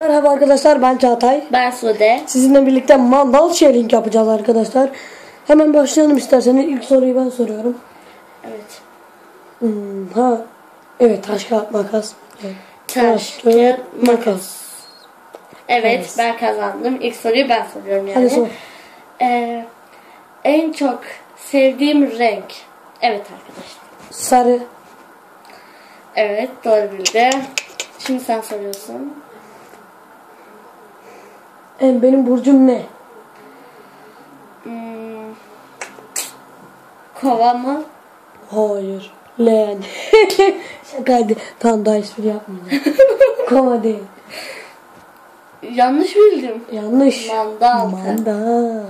Merhaba arkadaşlar ben Çağatay. Ben Sude. Sizinle birlikte mandal sharing yapacağız arkadaşlar. Hemen başlayalım isterseniz. İlk soruyu ben soruyorum. Evet. Hmm, ha. Evet taş kağıt makas. Evet. Taş, kağıt, makas. Evet, ben kazandım. İlk soruyu ben soruyorum yani. Hadi sor. Ee, en çok sevdiğim renk. Evet arkadaşlar. Sarı. Evet, doğru bildi. Şimdi sen soruyorsun. En benim burcum ne? Hmm, kova mı? Hayır. Leğen. Şakaydı. Tamam daha espri yapmayacağım. Koma değil. Yanlış bildim. Yanlış. Mandal. Manda.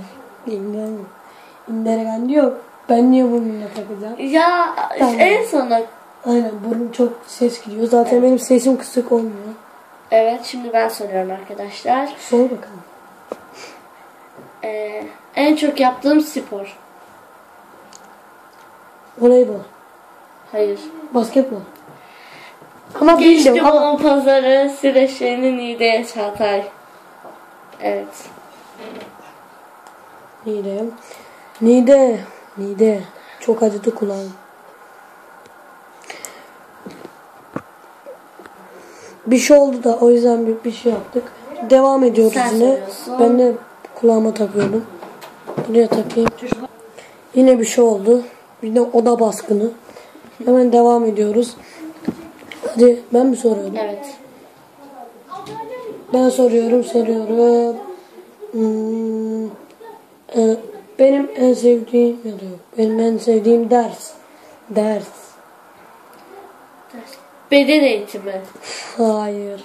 İnden. İndere yok. Ben niye burnumla takacağım? Ya Tamam. en sona. Aynen burnum çok ses gidiyor. Zaten benim sesim kısık olmuyor. Evet, şimdi ben soruyorum arkadaşlar. Sor bakalım. Ee, en çok yaptığım spor. Voleybol. Hayır. Basketbol. Ama Geçtim bildim ama o pazarı Sireşe'nin İğde'ye Çağatay. Evet. Nide. Nide. Nide. Çok acıdı kulağım. Bir şey oldu da o yüzden bir, bir şey yaptık. Devam ediyoruz Sen yine. soruyorsun. Ben de kulağıma takıyordum. Buraya takayım. Yine bir şey oldu. Yine oda baskını. Hemen devam ediyoruz. Hadi ben mi soruyorum? Evet. Ben soruyorum, soruyorum. Hmm, e, benim en sevdiğim ya da yok. Benim en sevdiğim ders. Ders. Beden eğitimi. Hayır.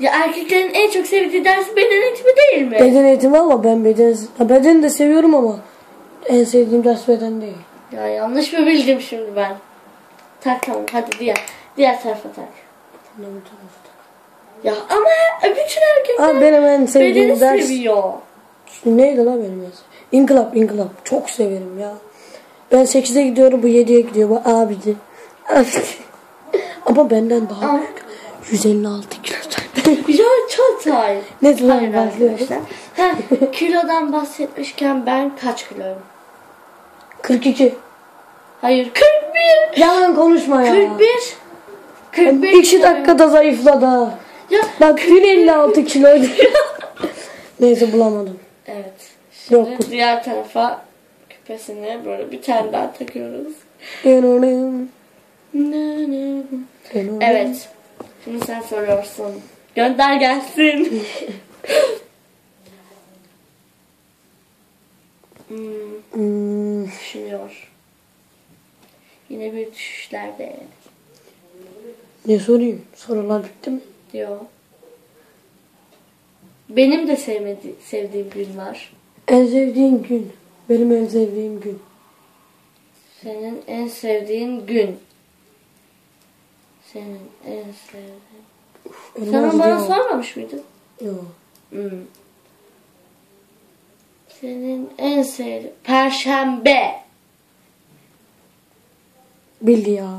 Ya erkeklerin en çok sevdiği ders beden eğitimi değil mi? Beden eğitimi ama ben beden ha, bedeni de seviyorum ama en sevdiğim ders beden değil. ya yanlış mı bildim şimdi ben? Tak tamam hadi diğer. Diğer tarafa tak. Bu tarafta? Ya ama bütün erkekler Ha, benim en sevdiğim bedeni ders seviyor. neydi la benim en? İnkılap, inkılap. Çok severim ya. Ben 8'e gidiyorum, bu 7'ye gidiyor. Bu abici. Abici. ama benden daha Ama- büyük. 156 kilo. Hayır ben başlıyorum. arkadaşlar. Ha, kilodan bahsetmişken ben kaç kiloyum? 42. Hayır 41. Yalan konuşma ya. 41. 41 2 kiloyum. dakikada zayıfladı ha. Ya Bak dün 56 kiloydu. Neyse bulamadım. evet. Şimdi Yok. diğer tarafa küpesini böyle bir tane daha takıyoruz. Evet. Şimdi sen soruyorsun. Gönder gelsin. hmm, Hmm, düşünüyor. Yine bir düşüşlerde ne sorayım? Sorular bitti mi? diyor. Benim de sevmedi, sevdiğim gün var. En sevdiğin gün. Benim en sevdiğim gün. Senin en sevdiğin gün. Senin en sevdiğin... Sen onu bana sormamış mıydın? Yok. Hmm. Senin en sevdiğin... Perşembe. Bildi ya.